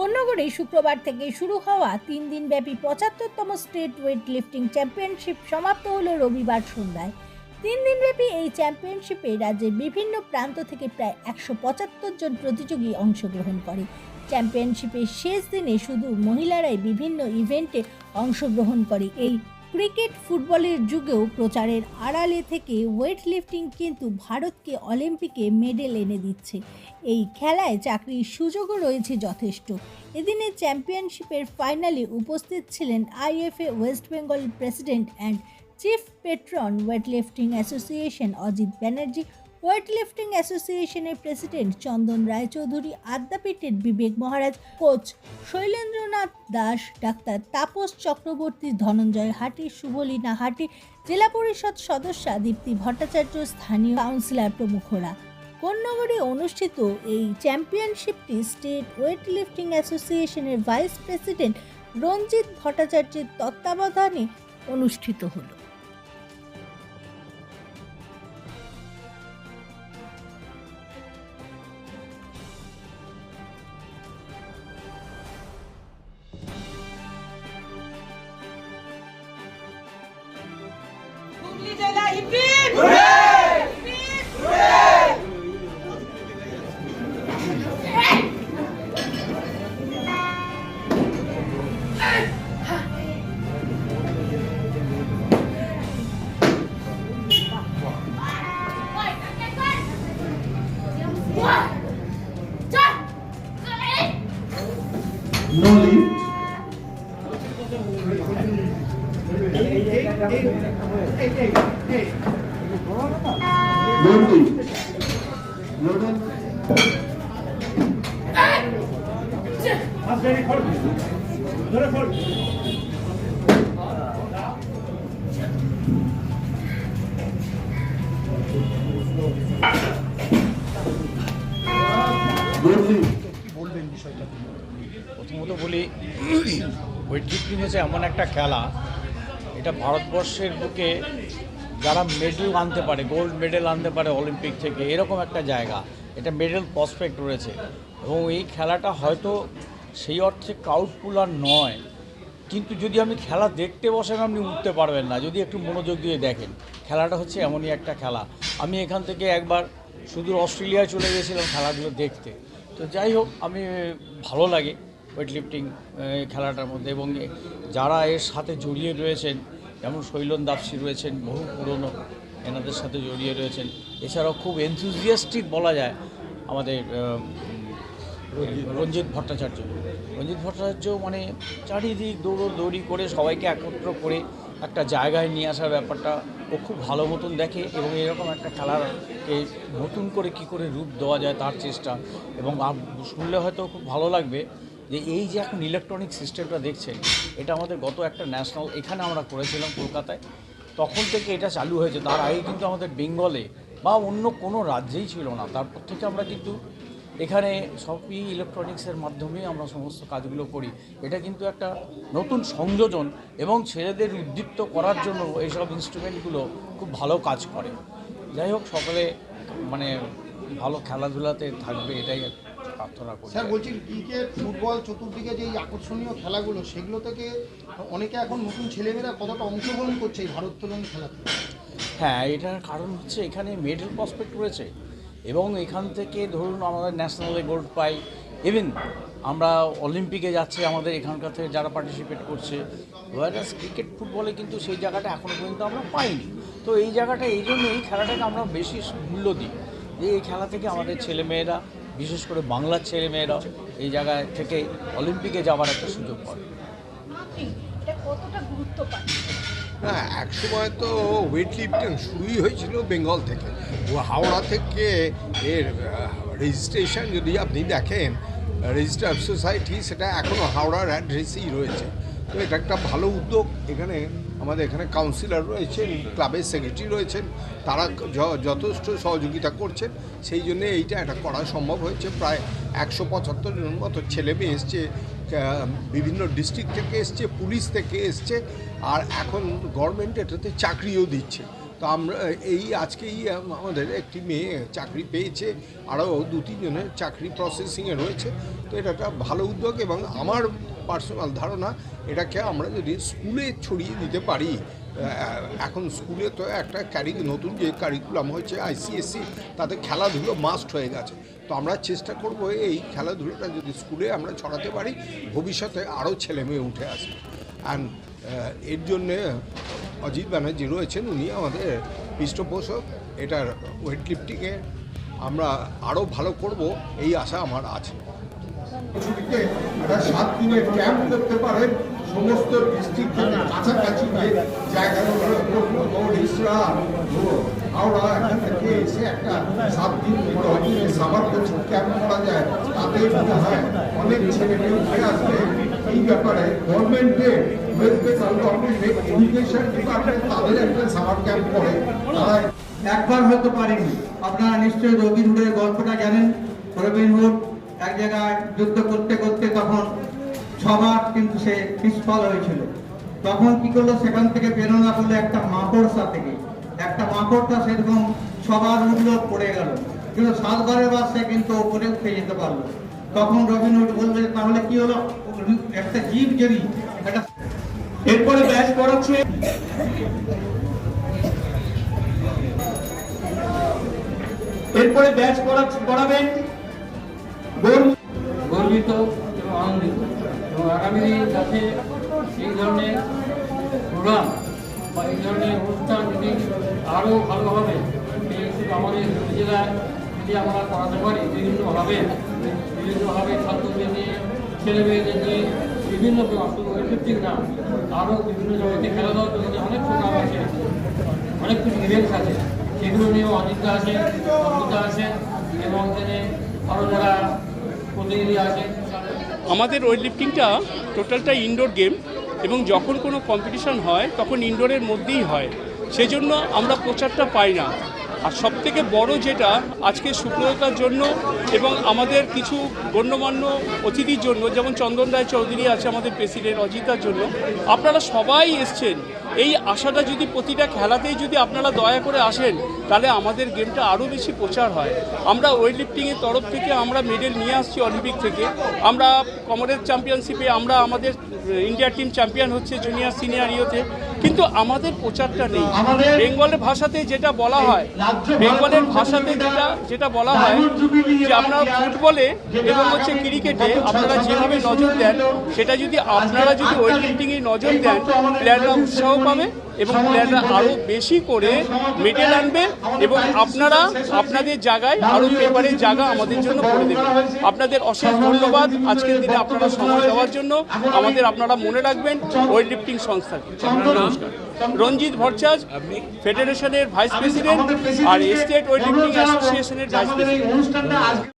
কোন্নগরে শুক্রবার থেকে শুরু হওয়া তিন দিনব্যাপী পঁচাত্তরতম স্টেট ওয়েট লিফটিং চ্যাম্পিয়নশিপ সমাপ্ত হলো রবিবার সন্ধ্যায়। তিন দিনব্যাপী এই চ্যাম্পিয়নশিপে রাজ্যের বিভিন্ন প্রান্ত থেকে প্রায় একশো পঁচাত্তর জন প্রতিযোগী অংশগ্রহণ করে। চ্যাম্পিয়নশিপের শেষ দিনে শুধু মহিলারাই বিভিন্ন ইভেন্টে অংশগ্রহণ করে। এই ক্রিকেট ফুটবলের যুগেও প্রচারের আড়ালে থেকে ওয়েট লিফটিং কিন্তু ভারতকে অলিম্পিকে মেডেল এনে দিচ্ছে। এই খেলায় চাকরির সুযোগও রয়েছে যথেষ্ট। এদিনে চ্যাম্পিয়নশিপের ফাইনালে উপস্থিত ছিলেন IFA West Bengal president and chief patron weight lifting association Ajit Banerjee. Weight lifting অ্যাসোসিয়েশনের প্রেসিডেন্ট চন্দন রায়চৌধুরী, আদ্যাপীঠের বিবেক মহারাজ কোচ শৈলেন্দ্রনাথ দাস, ডাক্তার তাপস চক্রবর্তী, ধনঞ্জয় হাটি, শুভলীনা হাটি, জেলা পরিষদ সদস্যা দীপ্তি ভট্টাচার্য, স্থানীয় কাউন্সিলর প্রমুখরা। কোন্নগরে অনুষ্ঠিত এই চ্যাম্পিয়নশিপটি স্টেট ওয়েট লিফটিং অ্যাসোসিয়েশনের ভাইস প্রেসিডেন্ট রঞ্জিত ভট্টাচার্যের তত্ত্বাবধানে অনুষ্ঠিত হলো। Arrepia! No lift. প্রথমত বলি ওয়েট লিফটিং হচ্ছে এমন একটা খেলা এটা ভারতবর্ষের বুকে যারা মেডেল আনতে পারে গোল্ড মেডেল আনতে পারে অলিম্পিক থেকে, এরকম একটা জায়গা। এটা মেডেল প্রসপেক্ট রয়েছে। এবং এই খেলাটা হয়তো সেই অর্থে ক্রাউড পুলার নয়। কিন্তু যদি আপনি খেলা দেখতে বসেন আপনি উঠতে পারবেন না। যদি একটু মনোযোগ দিয়ে দেখেন, খেলাটা হচ্ছে এমনই একটা খেলা। আমি এখান থেকে একবার সুদূর অস্ট্রেলিয়ায় চলে গেছিলাম খেলাগুলো দেখতে। তো যাই হোক, আমি, ভালো লাগে। ওয়েট লিফটিং খেলাটার মধ্যে এবং যারা এর সাথে জড়িয়ে রয়েছেন, যেমন শৈলন দাপসি রয়েছেন, বহু পুরনো এনাদের সাথে জড়িয়ে রয়েছেন, এছাড়াও খুব এনথুজিয়াস্টিক বলা যায় আমাদের রঞ্জিত ভট্টাচার্য। রঞ্জিত ভট্টাচার্য মানে চারিদিক দৌড়দৌড়ি করে সবাইকে একত্র করে একটা জায়গায় নিয়ে আসার ব্যাপারটা ও খুব ভালো মতন দেখে এবং এরকম একটা খেলারকে নতুন করে কি করে রূপ দেওয়া যায় তার চেষ্টা এবং শুনলে হয়তো খুব ভালো লাগবে। যে এই যে এখন ইলেকট্রনিক সিস্টেমটা দেখছেন, এটা আমাদের গত একটা ন্যাশনাল এখানে আমরা করেছিলাম কলকাতায়, তখন থেকে এটা চালু হয়েছে। তার আগে কিন্তু আমাদের বেঙ্গলে বা অন্য কোনো রাজ্যেই ছিল না। তারপর থেকে আমরা কিন্তু এখানে সবই ইলেকট্রনিক্সের মাধ্যমেই আমরা সমস্ত কাজগুলো করি। এটা কিন্তু একটা নতুন সংযোজন এবং ছেলেদের উদ্দীপ্ত করার জন্য এইসব ইনস্ট্রুমেন্টগুলো খুব ভালো কাজ করে। যাই হোক, সকলে মানে ভালো খেলাধুলাতে থাকবে, এটাই প্রার্থনা করি স্যার বলছি ক্রিকেট ফুটবল চতুর্দিকে যে আকর্ষণীয় খেলাগুলো সেগুলো থেকে অনেকে এখন নতুন ছেলেমেয়েরা কতটা অংশগ্রহণ করছে এই ভারোত্তোলন খেলাতে হ্যাঁ এটার কারণ হচ্ছে এখানে মেডেল প্রসপেক্ট রয়েছে এবং এখান থেকে ধরুন আমাদের ন্যাশনালে গোল্ড পাই। ইভেন আমরা অলিম্পিকে যাচ্ছে আমাদের এখানকার থেকে যারা পার্টিসিপেট করছে ওয়ারাস ক্রিকেট ফুটবলে কিন্তু সেই জায়গাটা এখনও পর্যন্ত আমরা পাইনি। তো এই জায়গাটা এই জন্য এই খেলাটাকে আমরা বেশি মূল্য দিই। যে এই খেলা থেকে আমাদের ছেলেমেয়েরা বিশেষ করে বাংলার ছেলেমেয়েরা এই জায়গায় থেকে অলিম্পিকে যাওয়ার একটা সুযোগ পাবে এটা কতটা গুরুত্ব পায়? না এক সময় তো ওয়েট লিফটিং শুরুই হয়েছিল বেঙ্গল থেকে। ও হাওড়া থেকে এর রেজিস্ট্রেশন যদি আপনি দেখেন রেজিস্টার সোসাইটি সেটা এখনও হাওড়ার অ্যাড্রেসেই রয়েছে। তো এটা একটা ভালো উদ্যোগ। এখানে আমাদের এখানে কাউন্সিলর রয়েছেন ক্লাবের সেক্রেটারি রয়েছেন, তারা যথেষ্ট সহযোগিতা করছেন। সেই জন্য এইটা এটা করা সম্ভব হয়েছে। প্রায় একশো পঁচাত্তর জন মতো ছেলে মেয়ে এসছে বিভিন্ন ডিস্ট্রিক্ট থেকে এসছে, পুলিশ থেকে এসছে, আর এখন গভর্নমেন্ট এটাতে চাকরিও দিচ্ছে। তো আমরা, এই আজকেই আমাদের একটি মেয়ে চাকরি পেয়েছে, আরও দু তিনজনের চাকরি প্রসেসিংয়ে রয়েছে। তো এটা একটা ভালো উদ্যোগ এবং আমার পার্সোনাল ধারণা, এটাকে আমরা যদি স্কুলে ছড়িয়ে দিতে পারি এখন স্কুলে তো একটা ক্যারি নতুন যে কারিকুলাম হয়েছে আইসিএসসি তাতে খেলাধুলো মাস্ট হয়ে গেছে। তো আমরা চেষ্টা করব এই খেলাধুলোটা যদি স্কুলে আমরা ছড়াতে পারি, ভবিষ্যতে আরও ছেলে মেয়ে উঠে আসবে। অ্যান্ড এর জন্যে অজিত ব্যানার্জি রয়েছেন, উনি আমাদের পৃষ্ঠপোষক, এটার ওয়েট লিফটিংয়ে আমরা আরও ভালো করব, এই আশা আমার আছে। সাত দিনের ক্যাম্প করতে সমস্ত ডিস্ট্রিক্ট থেকে কাছাকাছি হাওড়া এখান থেকে এসে একটা সাত দিন ক্যাম্প করা যায়। তাতে মনে হয় অনেক ছেলে মেয়ে আসবে। এই ব্যাপারে এডুকেশন ডিপার্টমেন্ট তাদের একটা ক্যাম্প করে। তারা একবার হয়তো পারেনি। আপনারা নিশ্চয়ই রবিন গল্পটা জানেন। রবিন এক জায়গায় যুদ্ধ করতে করতে তখন ছবার কিন্তু সে নিষ্ফল হয়েছিল। তখন কি করল? সেখান থেকে প্রেরণা করল একটা মাকড়সা থেকে। একটা মাকড়টা সেরকম ছবার উঠল, পড়ে গেল। কিন্তু সাতবারের বার সে কিন্তু ওপরে উঠে যেতে পারল। তখন রবিন হুড তাহলে কি হলো? একটা জীব যদি একটা এরপরে ব্যাচ করাচ্ছে এরপরে ব্যাচ গৌর- গর্বিত এবং আনন্দিত। এবং আগামী দিন যাতে এই ধরনের প্রোগ্রাম বা এই ধরনের অনুষ্ঠান যদি আরও ভালোভাবে আমাদের জেলায় যদি আমরা করাতে পারি, বিভিন্নভাবে বিভিন্নভাবে ছাত্রদের নিয়ে ছেলে মেয়েদের নিয়ে বিভিন্ন ওয়েটলিফটিং না? আরও বিভিন্ন জগতে খেলাধুলার জগতে অনেক প্রোগ্রাম আছে, অনেক কিছু ইভেন্টস আছে, সেগুলো নিয়েও অনিতা আছে অমিতা আছে, এবং এখানে আমাদের ওয়েট লিফটিংটা টোটালটা ইনডোর গেম এবং যখন কোনো কম্পিটিশন হয়, তখন ইনডোরের মধ্যেই হয়। সেজন্য আমরা প্রচারটা পাই না। আর সবথেকে বড় যেটা আজকে সুপ্রিয়তার জন্য এবং আমাদের কিছু গণ্যমান্য অতিথির জন্য, যেমন চন্দন রায় চৌধুরী আছে আমাদের প্রেসিডেন্ট অজিতার জন্য, আপনারা সবাই এসছেন। এই আশাটা যদি প্রতিটা খেলাতেই যদি আপনারা দয়া করে আসেন, তাহলে আমাদের গেমটা আরও বেশি প্রচার হয়। আমরা ওয়েট লিফটিংয়ের তরফ থেকে আমরা মেডেল নিয়ে আসছি অলিম্পিক থেকে। আমরা কমনওয়েলথ চ্যাম্পিয়নশিপে আমরা আমাদের ইন্ডিয়া টিম চ্যাম্পিয়ন হচ্ছে জুনিয়র সিনিয়র ইয়েতে। কিন্তু আমাদের প্রচারটা নেই। বেঙ্গলের ভাষাতে যেটা বলা হয় বেঙ্গলের ভাষাতে যেটা যেটা বলা হয় যে আপনারা ফুটবলে এবং হচ্ছে ক্রিকেটে আপনারা যেভাবে নজর দেন সেটা যদি আপনারা যদি ওয়েট লিফটিংয়ে নজর দেন প্লেয়াররা উৎসাহ পাবে? এবং প্লেয়াররা আরও বেশি করে মেডেল আনবে এবং আপনারা আপনাদের জায়গায় আরও পেপারের জায়গা আমাদের জন্য করে দেবেন আপনাদের অশেষ ধন্যবাদ। আজকের দিনে আপনারা সময় দেওয়ার জন্য আমাদের আপনারা মনে রাখবেন ওয়েট লিফটিং সংস্থাকে নমস্কার। রঞ্জিত ভট্টাচার্য ফেডারেশনের ভাইস প্রেসিডেন্ট আর স্টেট ওয়েট লিফটিং অ্যাসোসিয়েশনের ভাইস প্রেসিডেন্ট।